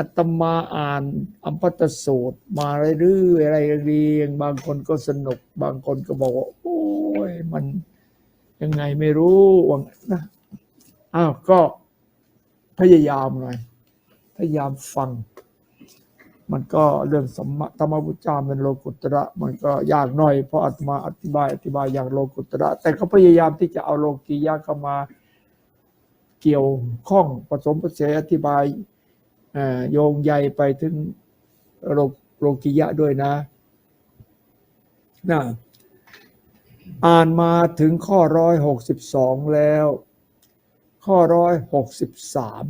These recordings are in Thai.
อัตมาอ่านอัมพัตสูตร มาเรื่อยๆอะไรเรียง บางคนก็สนุก บางคนก็บอกว่า โอ้ยมันยังไงไม่รู้ว่านะอ้าวก็พยายามหน่อยพยายามฟัง มันก็เรื่องสมมธรรมพุจ้าเป็นโลกุตระ มันก็ยากหน่อย เพราะอาตมาอธิบายอธิบายอย่างโลกุตระ แต่ก็พยายามที่จะเอาโลกียะเข้ามาเกี่ยวข้องผสมผสานอธิบาย โยงใยไปถึงโลกโลกียะด้วยนะนะอ่านมาถึงข้อร้อยหกสิบสองแล้ว ข้อร้อยหกสิบสาม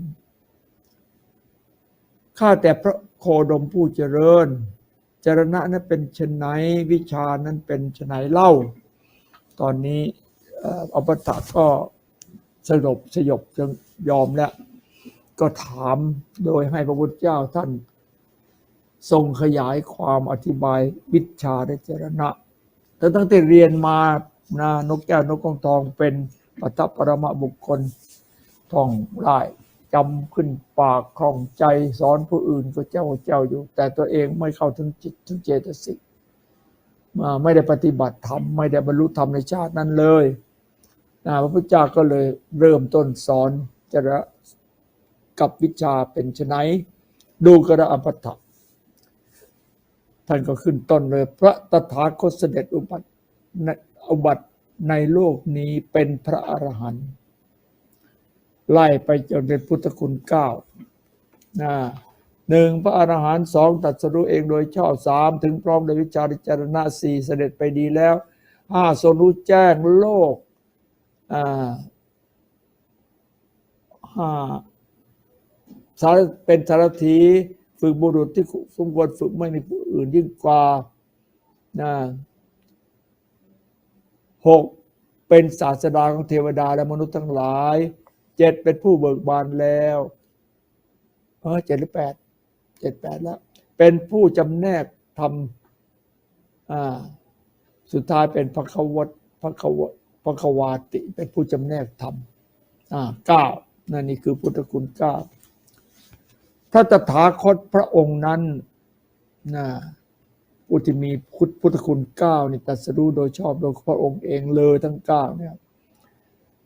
ข้าแต่พระโคดมผู้เจริญ จรณะนั้นเป็นชนไหนวิชานั้นเป็นชนไหนเล่า ตอนนี้อปตะก็สงบสยบจนยอมแล้ว ก็ถามโดยให้พระพุทธเจ้าท่านทรงขยายความอธิบายวิชาและจรณะ แต่ตั้งแต่เรียนมานะนกแก้วนกกองทองเป็นปัตตปรมบุคคลท่องได้จำขึ้นปากคล่องใจสอนผู้อื่นก็เจ้าเจ้าอยู่ แต่ตัวเองไม่เข้าถึงจิตถึงเจตสิกมาไม่ได้ปฏิบัติธรรมไม่ได้บรรลุธรรมในชาตินั้นเลยนะพระพุทธเจ้าก็เลยเริ่มต้นสอนจระ กับวิชาเป็นไฉนดูกระอัปปถะท่านก็ขึ้นต้นเลย พระตถาคตเสด็จอุบัติอุบัติในโลกนี้เป็นพระอรหันต์ไล่ไปจนเป็นพุทธคุณเก้านะหนึ่งพระอรหันต์สองตัดสรู้เองโดยชอบสามถึงพร้อมในวิชาริจารณะสี่เสด็จไปดีแล้วห้าทรงรู้แจ้งโลกห้า สารเป็นสารถีฝึกบุรุษที่สมควรฝึกไม่มีผู้อื่นยิ่งกว่านะหกเป็นศาสดาของเทวดาและมนุษย์ทั้งหลายเจ็ดเป็นผู้เบิกบานแล้วเออเจ็ดหรือแปดเจ็ดแปดแล้ว เป็นผู้จำแนกทำอ่าสุดท้ายเป็นพระขวัตพระขวพระขวาติ เป็นผู้จำแนกธรรมอ่าเก้านั่นนี่คือพุทธคุณเก้า พระตถาคตพระองค์นั้นนะผู้ที่มีพุทธพุทธคุณเก้านี่ตรัสรู้โดยชอบโดยพระองค์เองเลยทั้งเก้าเนี่ย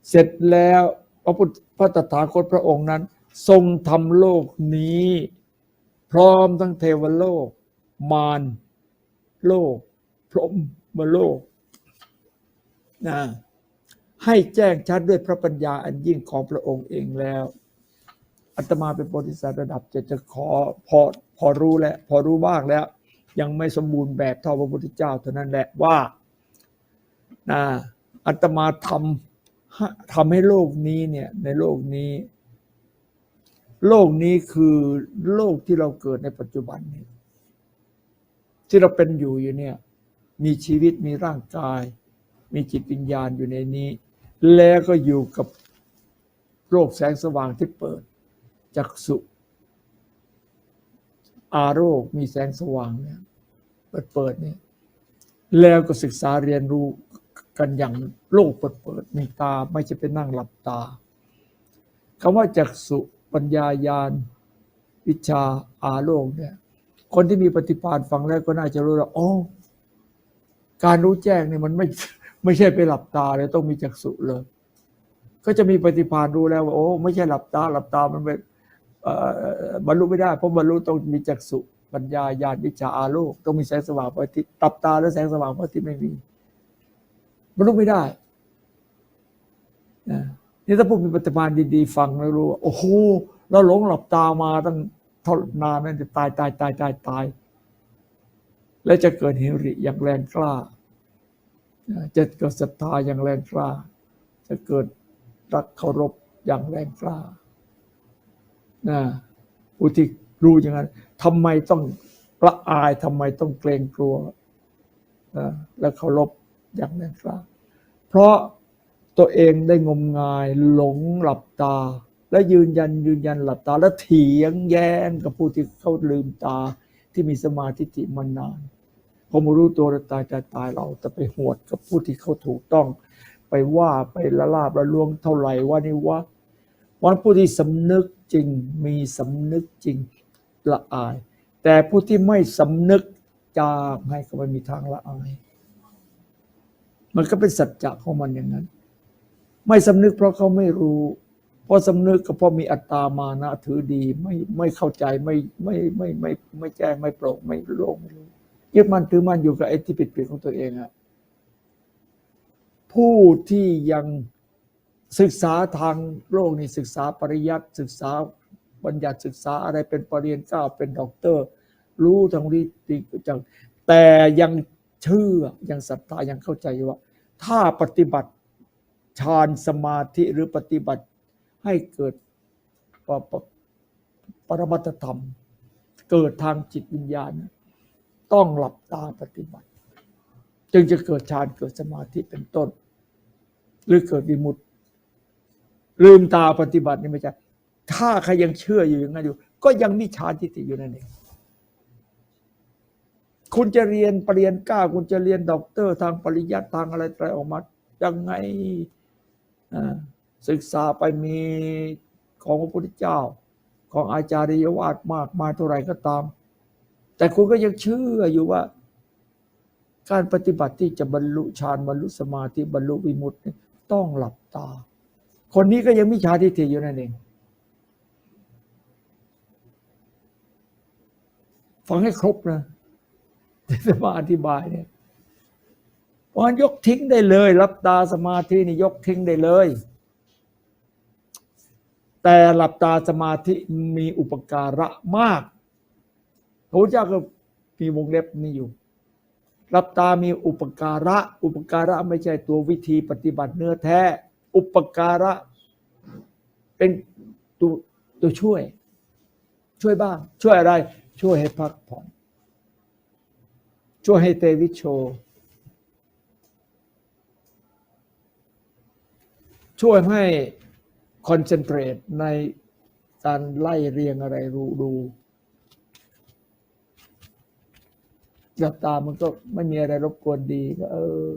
เสร็จแล้วพระพุทธพระตถาคตพระองค์นั้น ทรงทำโลกนี้ พร้อมทั้งเทวโลก มารโลก พรหมโลกนะให้แจ้งชัดด้วยพระปัญญาอันยิ่งของพระองค์เองแล้ว อาตมาเป็นโพธิสัตว์ระดับเจ็ดจะขอพอพอรู้แล้วพอรู้บ้างแล้ว ยังไม่สมบูรณ์แบบเท่าพระพุทธเจ้าเท่านั้นแหละว่านะอาตมาทำทำให้โลกนี้เนี่ยในโลกนี้ โลกนี้คือโลกที่เราเกิดในปัจจุบันนี้ที่เราเป็นอยู่อยู่เนี่ยมีชีวิตมีร่างกาย มีจิตวิญญาณอยู่ในนี้ แล้วก็อยู่กับโลกแสงสว่างที่เปิด จักสุอาโรคมีแสงสว่างเนี่ยเปิดเปิดเนี่ยแล้วก็ศึกษาเรียนรู้กันอย่างโลกเปิดเปิดมีตาไม่ใช่เป็นนั่งหลับตาคำว่าจักสุปัญญายานวิชาอาโลกเนี่ยคนที่มีปฏิภาณฟังแล้วก็น่าจะรู้ว่าอ๋อการรู้แจ้งเนี่ยมันไม่ไม่ใช่ไปหลับตาเลยต้องมีจักสุเลย ก็จะมีปฏิภาณรู้แล้วว่าโอ้ไม่ใช่หลับตาหลับตามันเป็น บรรลุไม่ได้ เพราะบรรลุต้องมีจักษุปัญญาญาณวิชาอาโลกต้องมีแสงสว่างพระอาทิตย์หลับตาแล้วแสงสว่างพระอาทิตย์ไม่มีบรรลุไม่ได้นี่ถ้าผู้มีปฏิภาณดีๆ ฟังแล้วรู้ว่าโอ้โหเราหลงหลับตามาตั้งท่านานนั่นจะตายตายตายตายตาย และจะเกิดหิริอย่างแรงกล้า จะเกิดศรัทธาอย่างแรงกล้า จะเกิดรักเคารพอย่างแรงกล้า นะผู้ที่รู้อย่างนั้นทำไมต้องละอายทำไมต้องเกรงกลัวนะและเคารพอย่างแรงกล้าเพราะตัวเองได้งมงายหลงหลับตา และยืนยันยืนยันหลับตา และเถียงแย้งกับผู้ที่เขาลืมตาที่มีสมาธิมานานพอมรู้ตัวตายตายตายเราจะไปหวดกับผู้ที่เขาถูกต้อง ไปว่าไปละลาบละลวงเท่าไหร่ว่านี่ว่าวันผู้ที่สำนึก จริง มีสำนึกจริงละอาย แต่ผู้ที่ไม่สำนึกจางให้ก็ไม่มีทางละอาย มันก็เป็นสัจจะของมันอย่างนั้น ไม่สำนึกเพราะเขาไม่รู้ เพราะสำนึกก็เพราะมีอัตตามานะถือดีไม่ไม่เข้าใจไม่ไม่ไม่ไม่ไม่แจ้งไม่โปร่งไม่โล่งไม่รู้ยึดมันถือมันอยู่กับไอ้ที่ผิดผิดๆของตัวเองอะผู้ที่ยัง ศึกษาทางโลกนี่ศึกษาปริยัติศึกษาบัญญัติศึกษาอะไรเป็นปรริญญาเก้าเป็นด็อกเตอร์ รู้ทางวิธีจังแต่ยังเชื่อยังศรัทธายังเข้าใจว่า ถ้าปฏิบัติฌานสมาธิหรือปฏิบัติให้เกิดปปปรมัตธรรม เกิดทางจิตวิญญาณ ต้องหลับตาปฏิบัติ จึงจะเกิดฌานเกิดสมาธิเป็นต้น หรือเกิดวิมุตติ ลืมตาปฏิบัตินี่ไม่ใช่ ถ้าใครยังเชื่ออยู่อย่างนั้นอยู่ ก็ยังมีฌานทิฏฐิอยู่นั่นเองคุณจะเรียนปรริญญาเก้าคุณจะเรียนด็อกเตอร์ทางปริยัติทางอะไรอะไรออกมายังไงอ่าศึกษาไปมีของพระพุทธเจ้า ของอาจารย์ยวาดมากมายเท่าไรก็ตาม แต่คุณก็ยังเชื่ออยู่ว่า การปฏิบัติที่จะบรรลุฌานบรรลุสมาธิบรรลุวิมุตตินี่ต้องหลับตา คนนี้ก็ยังมิจฉาทิฏฐิอยู่นั่นเอง ฟังให้ครบนะจะมาอธิบายเนี่ยเพราะฉะนั้นยกทิ้งได้เลย รับตาสมาธินี่ยกทิ้งได้เลย แต่หลับตาสมาธิมีอุปการะมากพระพุทธเจ้าก็มีวงเล็บนี้อยู่หลับตามีอุปการะ อุปการะไม่ใช่ตัววิธีปฏิบัติเนื้อแท้ อุปการะ เป็นตัวตัวช่วย ช่วยบ้าง ช่วยอะไร ช่วยให้พักผ่อน ช่วยให้เตวิโช ช่วยให้คอนเซนเทรตในการไล่เรียงอะไรรู้ดูหลับตามันก็ไม่มีอะไรรบกวนดีก็เออ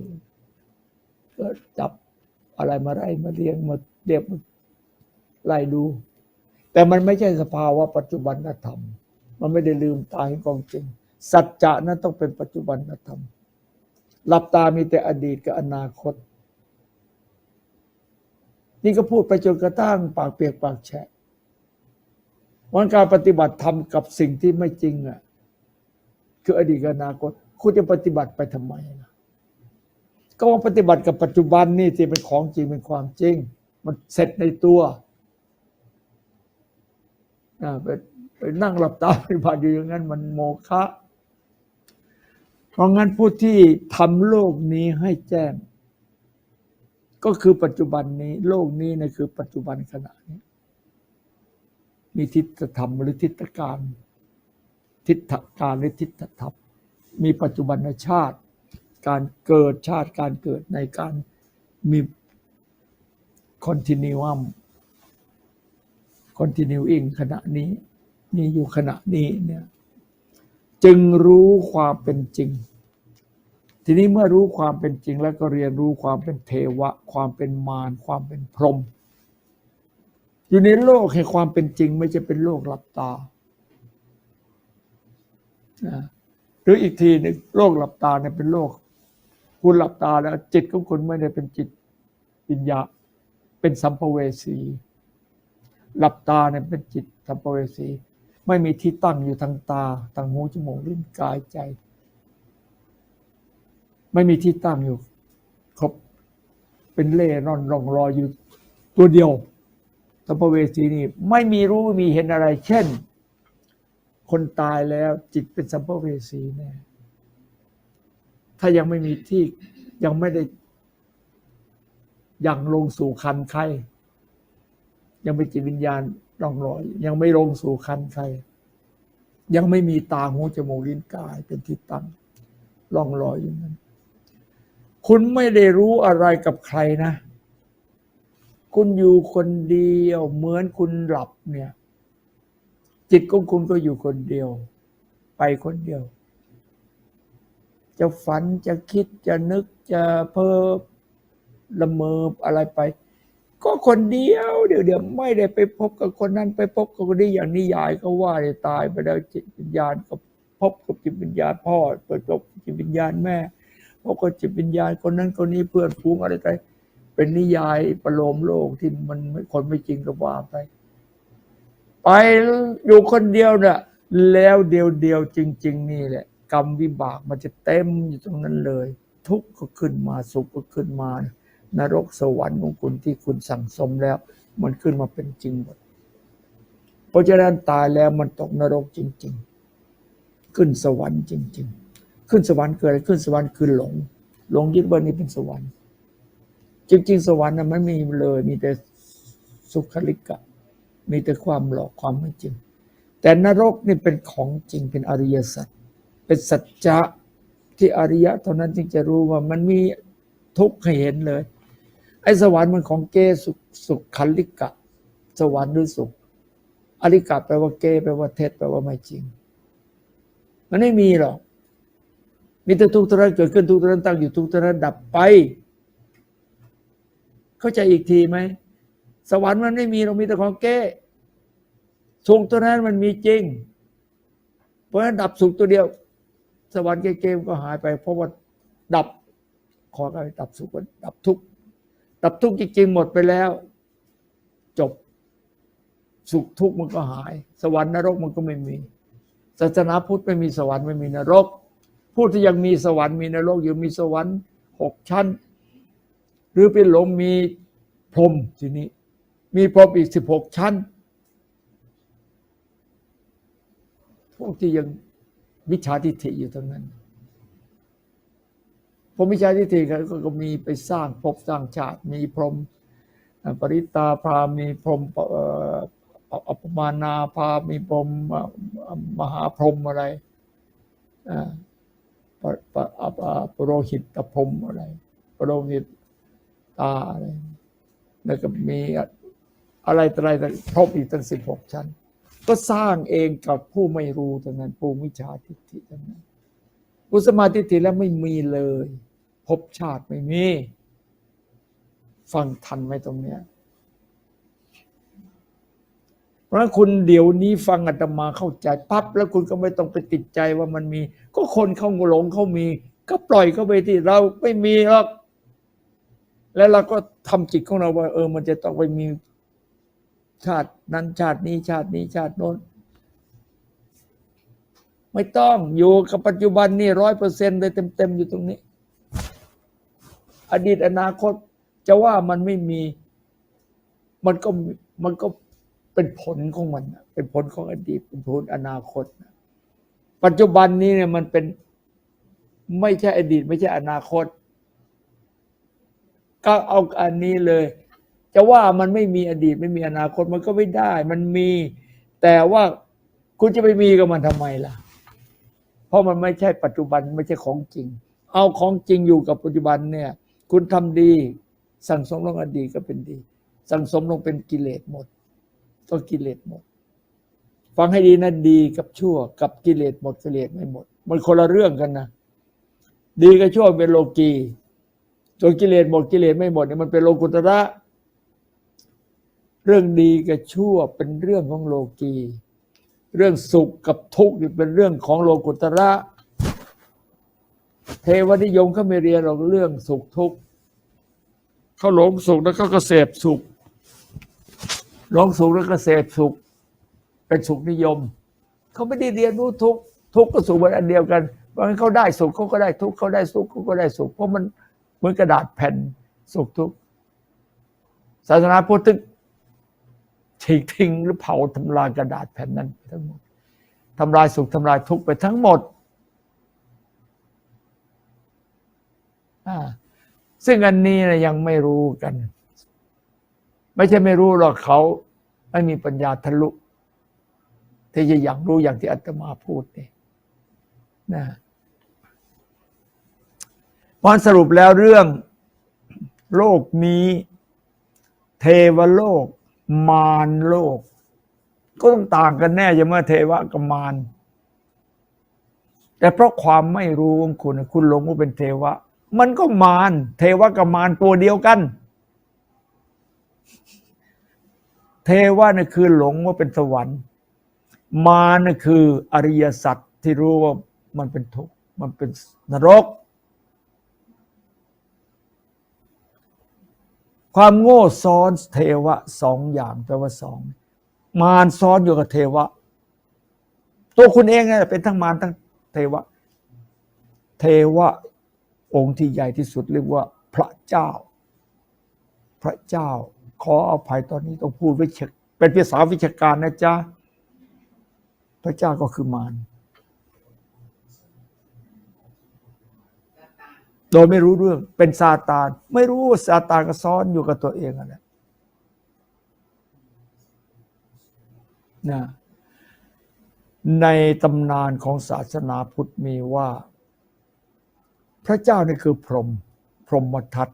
ก็จับ อะไรมาไล่มาเรียงมาเรียบมาไล่ดู แต่มันไม่ใช่สภาวะปัจจุบันธรรม มันไม่ได้ลืมตาเห็นของจริง สัจจะนั้นต้องเป็นปัจจุบันธรรมหลับตามีแต่อดีตกับอนาคต นี่ก็พูดไปจนกระทั่งปากเปียกปากแฉะวันการปฏิบัติธรรมกับสิ่งที่ไม่จริงอะคืออดีตกับอนาคต คุณจะปฏิบัติไปทำไมนะ ก็ว่าปฏิบัติกับปัจจุบันนี่ที่เป็นของจริงเป็นความจริง มันเสร็จในตัวไปไปนั่งหลับตาปฏิบัติอยู่อย่างนั้นมันโมฆะเพราะงั้นผู้ที่ทำโลกนี้ให้แจ้ง ก็คือปัจจุบันนี้ โลกนี้นะคือปัจจุบันขณะนี้มีทิฏฐธรรมหรือทิฏฐการ ทิฏฐการหรือทิฏฐธรรมมีปัจจุบันชาติ การเกิดชาติการเกิดในการมีคอนติเนียมคอนติเนียอิงขณะนี้มีอยู่ขณะนี้เนี่ยจึงรู้ความเป็นจริง ทีนี้เมื่อรู้ความเป็นจริงแล้วก็เรียนรู้ความเป็นเทวะ ความเป็นมารความเป็นพรหมอยู่ในโลกแห่งความเป็นจริง ไม่ใช่เป็นโลกหลับตาหรืออีกทีหนึงโลกหลับตาเนี่ยเป็นโลก คุณหลับตาแล้ว จิตของคุณไม่ได้เป็นจิตวิญญาเป็นสัมภเวสี หลับตาเนี่ยเป็นจิตสัมภเวสี ไม่มีที่ตั้งอยู่ทางตาทางหูจมูกลิ้นกายใจ ไม่มีที่ตั้งอยู่ ครบเป็นเล่ร่อนรองรอยอยู่ตัวเดียวสัมภเวสีนี่ไม่มีรู้ไม่มีเห็นอะไร เช่น คนตายแล้วจิตเป็นสัมภเวสีแน่ ถ้ายังไม่มีที่ยังไม่ได้ยังลงสู่คันใคร ยังเป็นจิตวิญญาณร่องรอย ยังไม่ลงสู่คันใคร ยังไม่มีตาหูจมูกลิ้นกายเป็นที่ตั้งร่องรอยอยู่นั้น คุณไม่ได้รู้อะไรกับใครนะ คุณอยู่คนเดียวเหมือนคุณหลับเนี่ย จิตของคุณก็อยู่คนเดียว ไปคนเดียว จะฝันจะคิดจะนึกจะเพ้อละเมออะไรไป ก็คนเดียวเดี๋ยวเดี๋ยวไม่ได้ไปพบกับคนนั้นไปพบกับคนนี้อย่างนิยายก็ว่าได้ตายไปแล้วจิตวิญญาณก็พบกับจิตวิญญาณพ่อเปิดพบจิตวิญญาณแม่พบกับจิตวิญญาณคนนั้นคนนี้เพื่อนฟูงอะไรไปเป็นนิยายประโลมโลกที่มันคนไม่จริงก็ว่าไป ไปอยู่คนเดียวน่ะแล้วเดียวเดียวจริง ๆ นี่แหละ กรรมวิบากมันจะเต็มอยู่ตรงนั้นเลย ทุกข์ก็ขึ้นมาสุขก็ขึ้นมา นรกสวรรค์ของคุณที่คุณสั่งสมแล้ว มันขึ้นมาเป็นจริงหมดเพราะฉะนั้นตายแล้วมันตกนรกจริง ๆ ขึ้นสวรรค์จริง ๆ ขึ้นสวรรค์เกิดอะไรขึ้นสวรรค์คือหลง หลงยึดว่านี่เป็นสวรรค์ จริง ๆ สวรรค์น่ะมันไม่มีเลย มีแต่สุขลิกะ มีแต่ความหลอกความไม่จริง แต่นรกนี่เป็นของจริงเป็นอริยสัจ เป็นสัจจะที่อริยะเท่านั้นจึงจะรู้ว่ามันมีทุกข์ให้เห็นเลย ไอ้สวรรค์มันของเกสุขสุขคันลิกะ สวรรค์หรือสุข อริกะแปลว่าเกแปลว่าเท็จแปลว่าไม่จริง มันไม่มีหรอก มีแต่ทุกข์เท่านั้นเกิดขึ้นทุกข์เท่านั้นตั้งอยู่ทุกข์เท่านั้นดับไป เข้าใจอีกทีไหมสวรรค์มันไม่มีเรามีแต่ของเก้สุขตัวนั้นมันมีจริง เพราะฉะนั้นดับสุขตัวเดียว สวรรค์เก้ๆก็หายไป เพราะว่าดับขอการดับสุขดับทุกข์ดับทุกข์จริงๆหมดไปแล้ว จบสุขทุกข์มันก็หาย สวรรค์นรกมันก็ไม่มีศาสนาพุทธไม่มีสวรรค์ไม่มีนรก ผู้ที่ยังมีสวรรค์มีนรกอยู่มีสวรรค์หกชั้น หรือเป็นหลงมีพรมทีนี้ มีพรมอีกสิบหกชั้น พวกที่ยัง มิจฉาทิฏฐิอยู่ตรงนั้นพวกมิจฉาทิฏฐิก็ก็มีไปสร้างภพสร้างชาติมีพรหมปริตาพามีพรหมอัปมานาพามีพรหมมหาพรหมอะไรปปะอะปะปโรหิตตพรหมอะไรปโรหิตตาอะไรแล้วก็มีอะไรต่อะไรต่อพรบอีกตั้งสิบหกชั้น ก็สร้างเองกับผู้ไม่รู้ทั้งนั้นผู้มิจฉาทิฏฐิทั้งนั้นผู้สมาธิฏฐิแล้วไม่มีเลยภพชาติไม่มีฟังทันไหมตรงเนี้ยเพราะฉะนั้นคุณเดี๋ยวนี้ฟังอาตมาเข้าใจปั๊บแล้วคุณก็ไม่ต้องไปติดใจว่ามันมี ก็คนเขาหลงเขามี ก็ปล่อยเขาไปที่เราไม่มีหรอกแล้วเราก็ทำจิตของเราว่า เออ มันจะต้องไปมี ชาตินั้นชาตินี้ชาตินี้ชาติโน้น ไม่ต้องอยู่กับปัจจุบันนี่ร้อยเปอร์เซ็นต์เลยเต็มๆอยู่ตรงนี้ อดีตอนาคตจะว่ามันไม่มี มันก็มันก็เป็นผลของมัน เป็นผลของอดีต เป็นผลอนาคต ปัจจุบันนี้เนี่ยมันเป็นไม่ใช่อดีต ไม่ใช่อนาคต ก็เอาอันนี้เลย จะว่ามันไม่มีอดีตไม่มีอนาคตมันก็ไม่ได้ มันมี แต่ว่าคุณจะไปมีกับมันทำไมล่ะ เพราะมันไม่ใช่ปัจจุบันไม่ใช่ของจริง เอาของจริงอยู่กับปัจจุบันเนี่ย คุณทำดี สั่งสมลงอดีตก็เป็นดี สั่งสมลงเป็นกิเลสหมด ก็กิเลสหมด ฟังให้ดีนะดีกับชั่ว กับกิเลสหมดกิเลสไม่หมด มันคนละเรื่องกันนะดีกับชั่วเป็นโลกีส่วนกิเลสหมดกิเลสไม่หมดเนี่ยมันเป็นโลกุตระ เรื่องดีกับชั่วเป็นเรื่องของโลกี เรื่องสุขกับทุกข์นี่เป็นเรื่องของโลกุตระ เทวนิยมเขาไม่เรียนหรอกเรื่องสุขทุกข์เขาหลงสุขแล้วเขาก็เสพสุขหลงสุขแล้วก็เสพสุข เป็นสุขนิยมเขาไม่ได้เรียนรู้ทุกข์ทุกข์กับสุขเป็นอันเดียวกันเพราะฉะนั้นเขาได้สุขเขาก็ได้ทุกข์เขาได้สุขเขาก็ได้สุขเพราะมันเหมือนกระดาษแผ่นสุขทุกข์ศาสนาพุทธ ฉีกทิ้งหรือเผาทำลายกระดาษแผ่นนั้นไปทั้งหมดทำลายสุขทำลายทุกข์ไปทั้งหมดอซึ่งอันนี้นะยังไม่รู้กัน ไม่ใช่ไม่รู้หรอกเขาไม่มีปัญญาทะลุ ที่จะอยากรู้อย่างที่อาตมาพูดนี่นะพอสรุปแล้วเรื่องโลกนี้ เทวโลก มารโลก ก็ต้องต่างกันแน่ใช่ไหมเทวะกับมารแต่เพราะความไม่รู้ของคุณ คุณหลงว่าเป็นเทวะ มันก็มารเทวะกับมารตัวเดียวกัน เทวะนี่คือหลงว่าเป็นสวรรค์ มารนี่คืออริยสัจที่รู้ว่ามันเป็นทุกข์มันเป็นนรก ความโง่ซ้อนเทวะสองอย่างแปลว่าสองมารซ้อนอยู่กับเทวะ ตัวคุณเองเนี่ยเป็นทั้งมารทั้งเทวะ เทวะองค์ที่ใหญ่ที่สุดเรียกว่า พระเจ้า พระเจ้า ขออภัยตอนนี้ต้องพูดวิชเป็นภาษาวิชาการนะจ๊ะพระเจ้าก็คือมาร โดยไม่รู้เรื่องเป็นซาตาน ไม่รู้ว่าซาตานก็ซ้อนอยู่กับตัวเองอะไรนะในตำนานของศาสนาพุทธมีว่า พระเจ้านี่คือพรหมพรหมทัต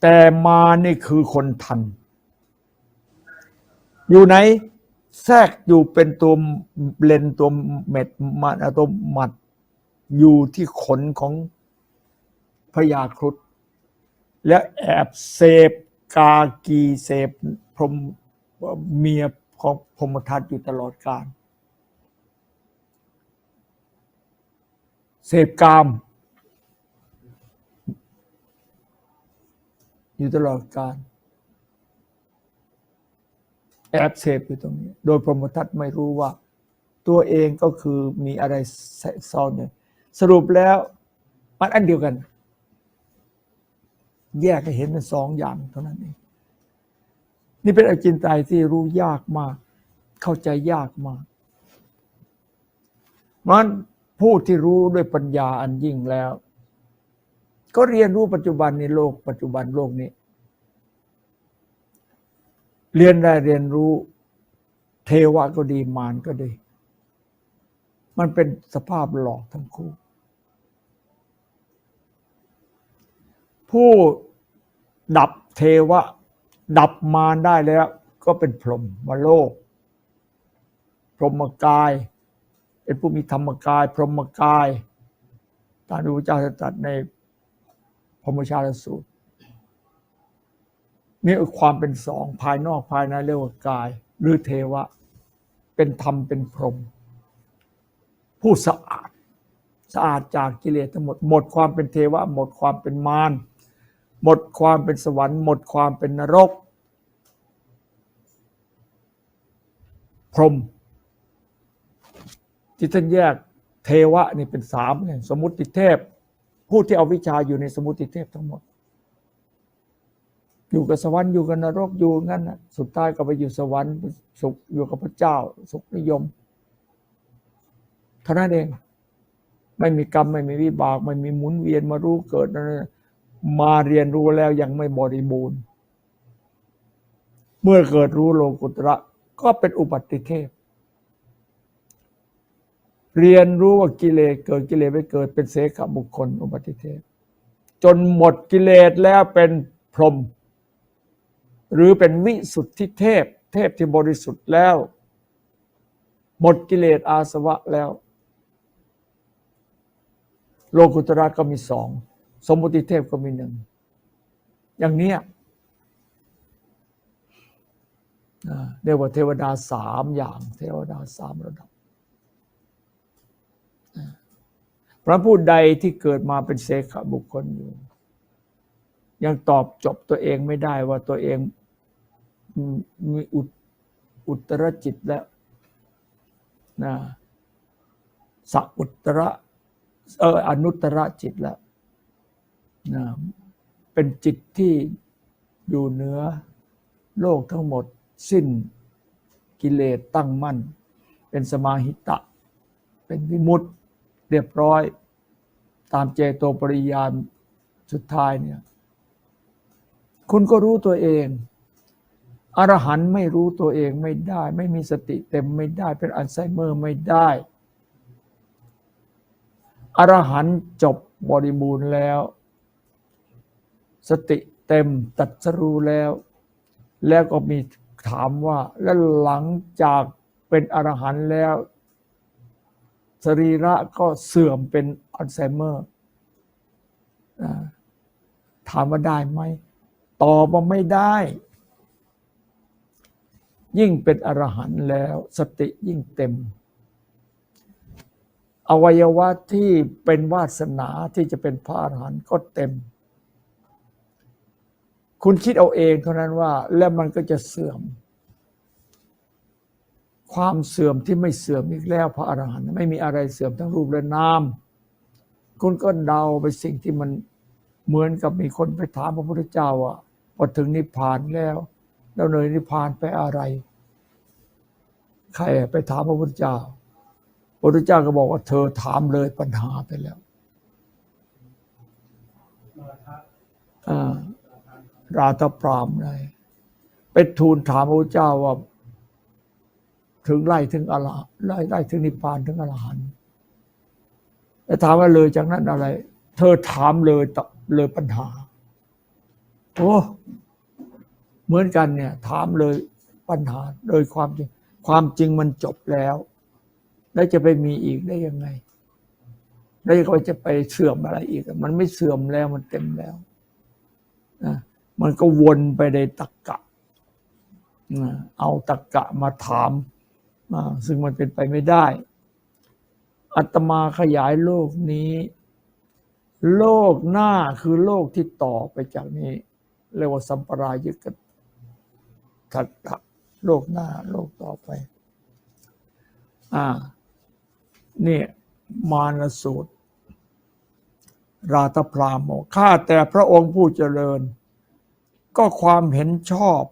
แต่มานี่คือคนทัน อยู่ไหน แทรกอยู่เป็นตัวเลนตัวเม็ดมัตัวหมัด อยู่ที่ขนของพระยาครุฑและแอบเสพกากีเสพพรมเมียของพรมทัตอยู่ตลอดกาลเสพกาม อยู่ตลอดกาลแอบเสพอยู่ตรงนี้ โดยพรหมทัตไม่รู้ว่า ตัวเองก็คือมีอะไรแทรกซ้อนอยู่ สรุปแล้วมันอันเดียวกัน แยกให้เห็นเป็นสองอย่างเท่านั้นเองนี่เป็นอจินไตยที่รู้ยากมาก เข้าใจยากมากมันผู้ที่รู้ด้วยปัญญาอันยิ่งแล้ว ก็เรียนรู้ปัจจุบันในโลก ปัจจุบันโลกนี้ เรียนได้เรียนรู้เทวะก็ดีมารก็ดี มันเป็นสภาพหลอกทั้งคู่ ผู้ดับเทวะ ดับมารได้แล้ว ก็เป็นพรหมมาโลก พรหมกาย เป็นผู้มีธรรมกาย พรหมกายตามที่พระเจ้าตรัสในพรหมชาลสูตรนี่คือความเป็นสองภายนอกภายในเรียกว่ากาย หรือเทวะ เป็นธรรมเป็นพรหมผู้สะอาด สะอาดจากกิเลสทั้งหมด หมดความเป็นเทวะ หมดความเป็นมาร หมดความเป็นสวรรค์ หมดความเป็นนรก พรหมที่ท่านแยกเทวะนี่เป็นสามเนี่ยสมุติเทพ ผู้ที่เอาวิชาอยู่ในสมุติเทพทั้งหมด อยู่กับสวรรค์อยู่กับนรกอยู่งั้นนะสุดท้ายก็ไปอยู่สวรรค์สุขอยู่กับพระเจ้า สุขนิยมเท่านั้นเอง ไม่มีกรรม ไม่มีวิบาก ไม่มีหมุนเวียนมารู้เกิดนั่น มาเรียนรู้แล้วยังไม่บริบูรณ์ เมื่อเกิดรู้โลกุตระก็เป็นอุบัติเทพ เรียนรู้ว่ากิเลสเกิดกิเลสไม่เกิดเป็นเสขบุคคล อุบัติเทพ จนหมดกิเลสแล้วเป็นพรหมหรือเป็นวิสุทธิเทพ เทพที่บริสุทธิ์แล้ว หมดกิเลสอาสวะแล้ว โลกุตระก็มีสอง สมมุติเทพก็มีหนึ่ง อย่างเนี้ยเรียกว่าเทวดาสามอย่าง เทวดาสามระดับพระผู้ใดที่เกิดมาเป็นเสขบุคคลอยู่ ยังตอบจบตัวเองไม่ได้ว่าตัวเองมีอุตอุตรจิตแล้วนะสัอุตระเอออนุตระจิตแล้ว เป็นจิตที่อยู่เหนือโลกทั้งหมด สิ้นกิเลสตั้งมั่น เป็นสมาหิตะ เป็นวิมุตติเรียบร้อย ตามเจโตปริยานสุดท้ายเนี่ยคุณก็รู้ตัวเองอรหันต์ไม่รู้ตัวเองไม่ได้ ไม่มีสติเต็มไม่ได้ เป็นอัลไซเมอร์ไม่ได้อรหันต์จบบริบูรณ์แล้ว สติเต็มตัดสรู้แล้ว แล้วก็มีถามว่า แล้วหลังจากเป็นอรหันต์แล้ว สรีระก็เสื่อมเป็นอัลไซเมอร์ถามว่าได้ไหมตอบว่าไม่ได้ ยิ่งเป็นอรหันต์แล้ว สติยิ่งเต็ม อวัยวะที่เป็นวาสนาที่จะเป็นพระอรหันต์ก็เต็ม คุณคิดเอาเองเท่านั้นว่า แล้วมันก็จะเสื่อม ความเสื่อมที่ไม่เสื่อมอีกแล้วพระอรหันต์ไม่มีอะไรเสื่อมทั้งรูปและนามคุณก็เดาไปสิ่งที่มันเหมือนกับมีคนไปถามพระพุทธเจ้าว่าพอถึงนิพพานแล้วแล้วเลยนิพพานไปอะไร ใครไปถามพระพุทธเจ้าพระพุทธเจ้าก็บอกว่าเธอถามเลยปัญหาไปแล้วอ่า ราธพรามเลยไปทูลถามพระเจ้าว่า ถึงไล่ถึงอรหันต์ไล่ไล่ถึงนิพพานถึงอรหันต์แล้วถามว่าเลยจากนั้นอะไร เธอถามเลยตอบเลยปัญหา โอ้เหมือนกันเนี่ย ถามเลยปัญหาโดยความจริง ความจริงมันจบแล้ว แล้วจะไปมีอีกได้ยังไง แล้วก็จะไปเสื่อมอะไรอีก มันไม่เสื่อมแล้วมันเต็มแล้วนะ มันก็วนไปในตักกะ เอาตักกะมาถาม ซึ่งมันเป็นไปไม่ได้ อัตมาขยายโลกนี้ โลกหน้าคือโลกที่ต่อไปจากนี้ เรียกว่าสัมปรายุกทัตตะโลกหน้า โลกต่อไป อ่าเนี่ยมานสูตร ราตพรามบอกข้าแต่พระองค์ผู้เจริญ ก็ความเห็นชอบ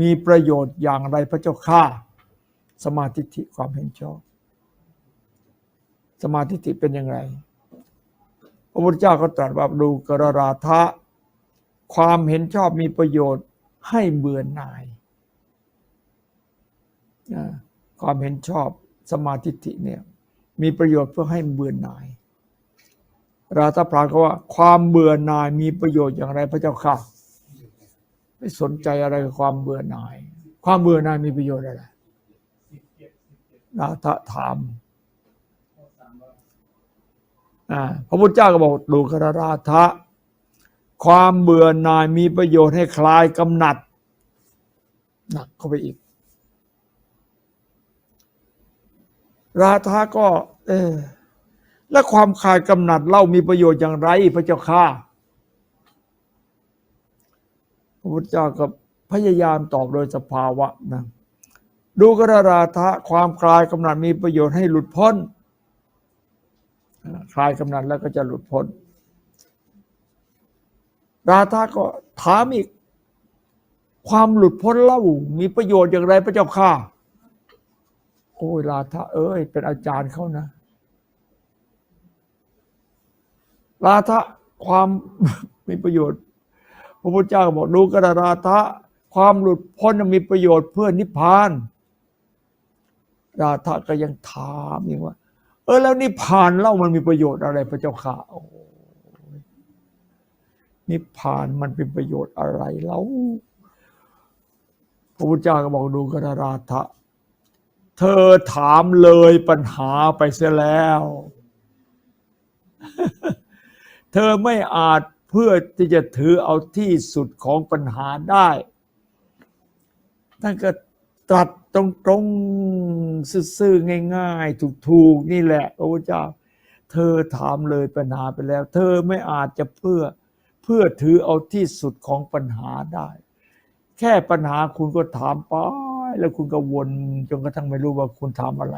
มีประโยชน์อย่างไรพระเจ้าข้าสมาธิิความเห็นชอบ สมาธิิเป็นอย่างไร พระพุทธเจ้าก็ตรัสว่าดูกรราทะ ความเห็นชอบมีประโยชน์ให้เบื่อหน่าย ความเห็นชอบสมาธิิเนี่ยมีประโยชน์เพื่อให้เบื่อหน่าย ราธพราก็ว่า ความเบื่อหน่ายมีประโยชน์อย่างไรพระเจ้าค่ะ ไม่สนใจอะไรกับความเบื่อหน่าย ความเบื่อหน่ายมีประโยชน์อะไรราธถามพระพุทธเจ้าก็บอกดูกระราธะความเบื่อหน่ายมีประโยชน์ให้คลายกำหนัด หนักเข้าไปอีก ราธาก็ เออ และความคลายกำหนัดเล่ามีประโยชน์อย่างไร พระเจ้าข้า พระพุทธเจ้าก็พยายามตอบโดยสภาวะนะดูกระราธะความคลายกำหนัดมีประโยชน์ให้หลุดพ้น คลายกำหนัดแล้วก็จะหลุดพ้น ราธาก็ถามอีก ความหลุดพ้นเล่ามีประโยชน์อย่างไรพระเจ้าข้าโอ้ยราธาเอ้ย เป็นอาจารย์เขานะ ราธะความมีประโยชน์ พระพุทธเจ้าบอกดูกระราธะความหลุดพ้นมีประโยชน์เพื่อนิพพาน ราธะก็ยังถามอีกว่า เออแล้วนิพพานเล่ามันมีประโยชน์อะไรพระเจ้าค่ะโอ้นิพพานมันเป็นประโยชน์อะไรแล้วพระพุทธเจ้าก็บอกดูกระราธะเธอถามเลยปัญหาไปเสียแล้ว เธอไม่อาจ เพื่อที่จะถือเอาที่สุดของปัญหาได้ท่านก็ตรัสตรงๆซื่อๆง่าย ๆ ถูกๆ นี่แหละพระพุทธเจ้า เธอถามเลยปัญหาไปแล้ว เธอไม่อาจจะเพื่อเพื่อถือเอาที่สุดของปัญหาได้ แค่ปัญหาคุณก็ถามไปแล้วคุณก็วนจนกระทั่งไม่รู้ว่าคุณถามอะไร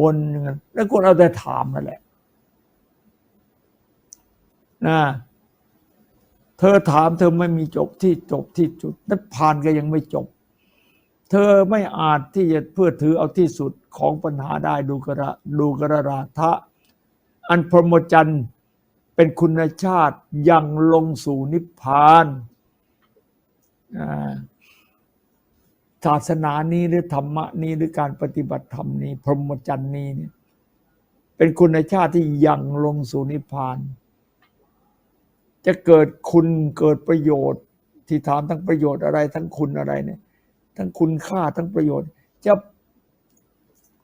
วนอย่างนั้นแล้วคุณเอาแต่ถามนั่นแหละ นะเธอถามเธอไม่มีจบที่จบที่จุดนั้นผ่านก็ยังไม่จบ เธอไม่อาจที่จะเพื่อถือเอาที่สุดของปัญหาได้ดูกระดูกระราทะ อันพรหมจรรย์เป็นคุณชาติยังลงสู่นิพพานศาสนานี้หรือธรรมะนี้หรือการปฏิบัติธรรมนี้ พรหมจรรย์นี้เป็นคุณชาติที่ยังลงสู่นิพพาน จะเกิดคุณเกิดประโยชน์ ที่ถามทั้งประโยชน์อะไร ทั้งคุณอะไรเนี่ย ทั้งคุณค่าทั้งประโยชน์ จะ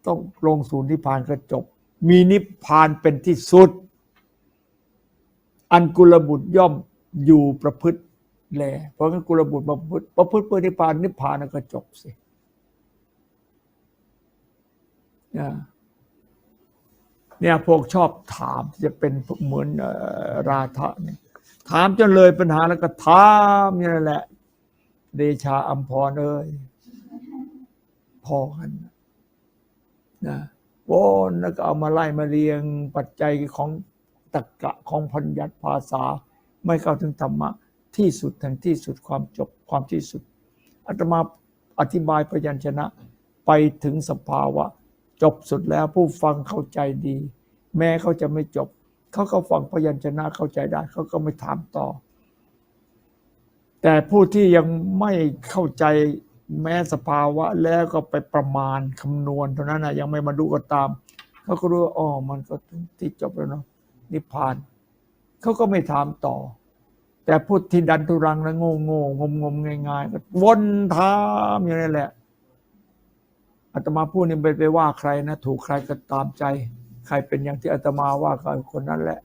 ต้องลงสู่นิพพานก็จบ มีนิพพานเป็นที่สุด อันกุลบุตรย่อมอยู่ประพฤติแลเพราะงั้นกุลบุตรประพฤติประพฤติเพื่อนิพพานนิพพานก็จบสิเนี่ยพวกชอบถามจะเป็นเหมือนราธะเนี่ย ถามจนเลยปัญหาแล้วก็ถามอย่างนั้นแหละ เดชาอัมพรเอ้ยพอกันนะวนแล้วก็เอามาไล่มาเรียงปัจจัยของตรรกะของพัญญัตภาษา ไม่เข้าถึงธรรมะ ที่สุดทั้งที่สุดความจบความที่สุดอาตมาอธิบายพยัญชนะไปถึงสภาวะ จบสุดแล้วผู้ฟังเข้าใจดี แม้เขาจะไม่จบ เขาก็ฟังพยัญชนะเข้าใจได้ เขาก็ไม่ถามต่อ แต่ผู้ที่ยังไม่เข้าใจแม้สภาวะแล้วก็ไปประมาณคำนวณเท่านั้นนะยังไม่มาดูก็ตาม เขาก็รู้ว่าอ๋อมันก็ถึงที่จบแล้วเนาะนิพพาน เขาก็ไม่ถามต่อ แต่พูดที่ดันทุรังแล้วโง่โง่งมงมๆง่ายๆก็วนถามอย่างนี้แหละอาตมาพูดนี่ไปไปว่าใครนะ ถูกใครก็ตามใจ ใครเป็นอย่างที่อาตมาว่าก็คนนั้นแหละ